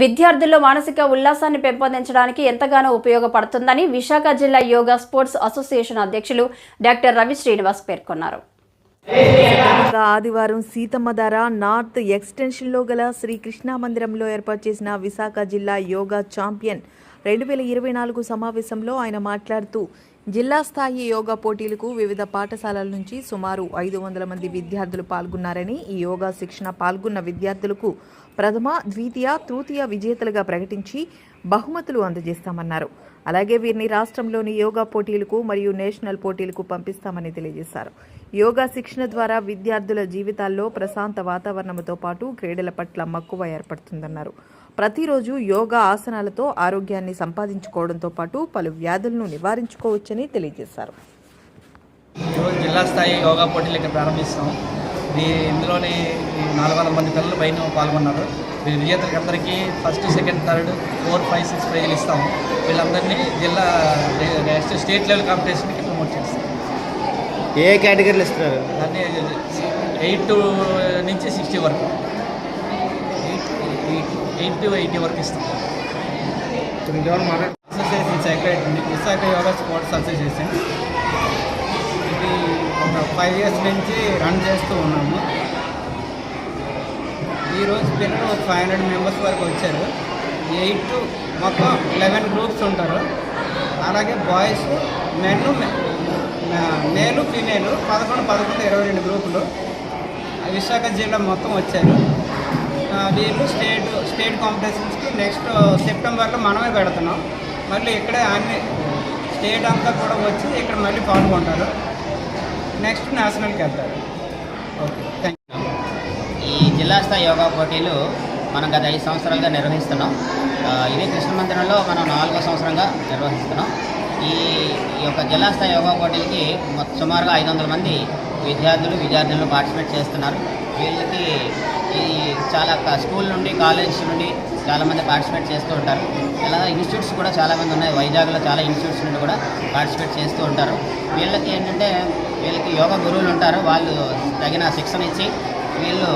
విద్యార్థుల్లో మానసిక ఉల్లాసాన్ని పెంపొందించడానికి ఎంతగానో ఉపయోగపడుతుందని విశాఖ జిల్లా యోగా స్పోర్ట్స్ అసోసియేషన్ అధ్యక్షులు డాక్టర్ రవి శ్రీనివాస్ పేర్కొన్నారు. ఆదివారం సీతమ్మధార నార్త్ ఎక్స్టెన్షన్లో గల శ్రీ కృష్ణా మందిరంలో ఏర్పాటు చేసిన విశాఖ జిల్లా యోగా ఛాంపియన్ రెండు వేల ఇరవై నాలుగు సమావేశంలో ఆయన మాట్లాడుతూ జిల్లా స్థాయి యోగా పోటీలకు వివిధ పాఠశాలల నుంచి సుమారు ఐదు వందల మంది విద్యార్థులు పాల్గొన్నారని ఈ యోగా శిక్షణ పాల్గొన్న విద్యార్థులకు ప్రథమ ద్వితీయ తృతీయ విజేతలుగా ప్రకటించి బహుమతులు అందజేస్తామన్నారు. అలాగే వీరిని రాష్ట్రంలోని యోగా పోటీలకు మరియు నేషనల్ పోటీలకు పంపిస్తామని తెలియజేశారు. యోగా శిక్షణ ద్వారా విద్యార్థుల జీవితాల్లో ప్రశాంత వాతావరణంతో పాటు క్రీడల పట్ల మక్కువ ఏర్పడుతుందన్నారు. ప్రతిరోజు యోగా ఆసనాలతో ఆరోగ్యాన్ని సంపాదించుకోవడంతో పాటు పలు వ్యాధులను నివారించుకోవచ్చని తెలియజేశారు. ఈరోజు జిల్లా స్థాయి యోగా పోటీలు ఇక్కడ ప్రారంభిస్తాం. ఇది ఇందులోని ఈ నాలుగు వందల మంది పిల్లలు పైన పాల్గొన్నారు. విజేతలకు అందరికీ first second third four five six ప్రైజులు ఇస్తాము వీళ్ళందరినీ జిల్లా నెక్స్ట్ స్టేట్ లెవెల్ కాంపిటీషన్కి ప్రమోట్ చేస్తాం. ఏ కేటగిరీలు ఇస్తున్నారు? దాన్ని ఎయిట్ నుంచి సిక్స్టీ వరకు. ఎయిట్ ఎయిట్ టు ఎయిటీ వరకు ఇస్తాం association secretary Visakha yoga sports association ఇది ఒక ఫైవ్ ఇయర్స్ నుంచి రన్ చేస్తూ ఉన్నాము. ఈరోజు పిల్లలు ఫైవ్ హండ్రెడ్ మెంబర్స్ వరకు వచ్చారు. ఎయిట్ మొత్తం లెవెన్ గ్రూప్స్ ఉంటారు. అలాగే బాయ్స్ మెన్ మేలు ఫీమేలు పదకొండు పదకొండు ఇరవై రెండు గ్రూపులు. విశాఖ జిల్లా మొత్తం వచ్చారు. వీళ్ళు స్టేట్ స్టేట్ కాంపిటీషన్స్కి నెక్స్ట్ సెప్టెంబర్లో మనమే పెడుతున్నాం. మళ్ళీ ఇక్కడే అన్ని స్టేట్ అంతా కూడా వచ్చి ఇక్కడ మళ్ళీ పాల్గొంటారు. నెక్స్ట్ నేషనల్కి వెళ్తారు. ఓకే థ్యాంక్ యూ ఈ జిల్లా స్థాయి యోగా పోటీలు మనం గత ఐదు సంవత్సరాలుగా నిర్వహిస్తున్నాం. ఇదే కృష్ణ మందిరంలో మనం నాలుగో సంవత్సరంగా నిర్వహిస్తున్నాం. ఈ ఈ యొక్క జిల్లా స్థాయి యోగా పోటీలకి సుమారుగా ఐదు వందల మంది విద్యార్థులు విద్యార్థులను పార్టిసిపేట్ చేస్తున్నారు. వీళ్ళకి ఈ చాలా స్కూల్ నుండి కాలేజ్ నుండి చాలామంది పార్టిసిపేట్ చేస్తూ ఉంటారు. ఇలా ఇన్స్టిట్యూట్స్ కూడా చాలామంది ఉన్నాయి. వైజాగ్లో చాలా ఇన్స్టిట్యూట్స్ నుండి కూడా పార్టిసిపేట్ చేస్తూ ఉంటారు. వీళ్ళకి ఏంటంటే వీళ్ళకి యోగా గురువులు ఉంటారు. వాళ్ళు తగిన శిక్షణ ఇచ్చి వీళ్ళు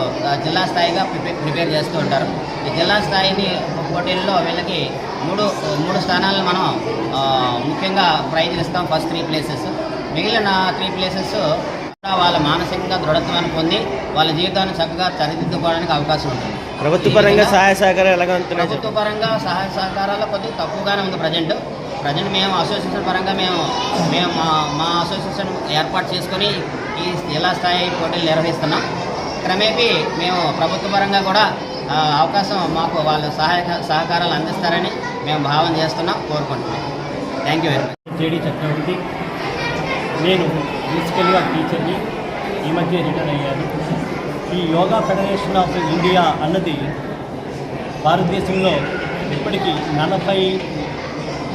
జిల్లా స్థాయిగా ప్రిపేర్ ప్రిపేర్ చేస్తూ ఉంటారు. ఈ జిల్లా స్థాయిని పోటీల్లో వీళ్ళకి మూడు మూడు స్థానాలను మనం ముఖ్యంగా ప్రైజ్లు ఇస్తాం. First three places. మిగిలిన త్రీ ప్లేసెస్ వాళ్ళ మానసికంగా దృఢత్వాన్ని పొంది వాళ్ళ జీవితాన్ని చక్కగా సరిదిద్దుకోవడానికి అవకాశం ఉంటుంది. ప్రభుత్వ పరంగా సహాయ సహకారం ఎలాగ ఉంటున్నాయి ప్రభుత్వ పరంగా సహాయ సహకారాలు కొద్దిగా తక్కువగానే ఉంది ప్రజెంట్ ప్రజెంట్ మేము అసోసియేషన్ పరంగా మేము మేము మా మా అసోసియేషన్ ఏర్పాటు చేసుకొని ఈ జిల్లా స్థాయి పోటీలు నిర్వహిస్తున్నాం. క్రమేపీ మేము ప్రభుత్వ పరంగా కూడా అవకాశం మాకు వాళ్ళు సహాయ సహకారాలు అందిస్తారని మేము భావన చేస్తున్నాం కోరుకుంటున్నాం. Thank you very much JD Chakravarthy నేను బేసికల్గా టీచర్ని ఈ మధ్య రిటర్న్ అయ్యాను. ఈ యోగా ఫెడరేషన్ ఆఫ్ ఇండియా అన్నది భారతదేశంలో ఇప్పటికీ నలభై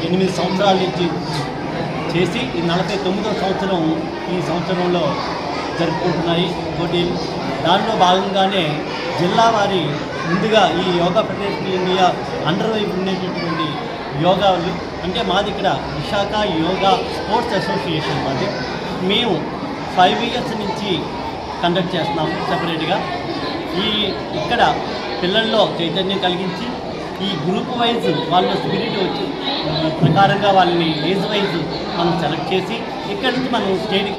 ఎనిమిది సంవత్సరాల నుంచి చేసి ఈ నలభై తొమ్మిదో సంవత్సరం ఈ సంవత్సరంలో జరుపుకుంటున్నాయి. ఒకటి దానిలో భాగంగానే జిల్లా వారి ముందుగా ఈ యోగా ఫెడరేషన్ ఇండియా అండర్ వైపు ఉండేటటువంటి యోగాలు అంటే మాది ఇక్కడ విశాఖ యోగా స్పోర్ట్స్ అసోసియేషన్ మాది. మేము ఫైవ్ ఇయర్స్ నుంచి కండక్ట్ చేస్తున్నాము సపరేట్గా ఈ ఇక్కడ పిల్లల్లో చైతన్యం కలిగించి ఈ గ్రూప్ వైజ్ వాళ్ళ స్పిరిట్ వచ్చి ప్రకారంగా వాళ్ళని ఏజ్ వైజ్ మనం సెలెక్ట్ చేసి ఇక్కడ నుంచి మనం స్టేట్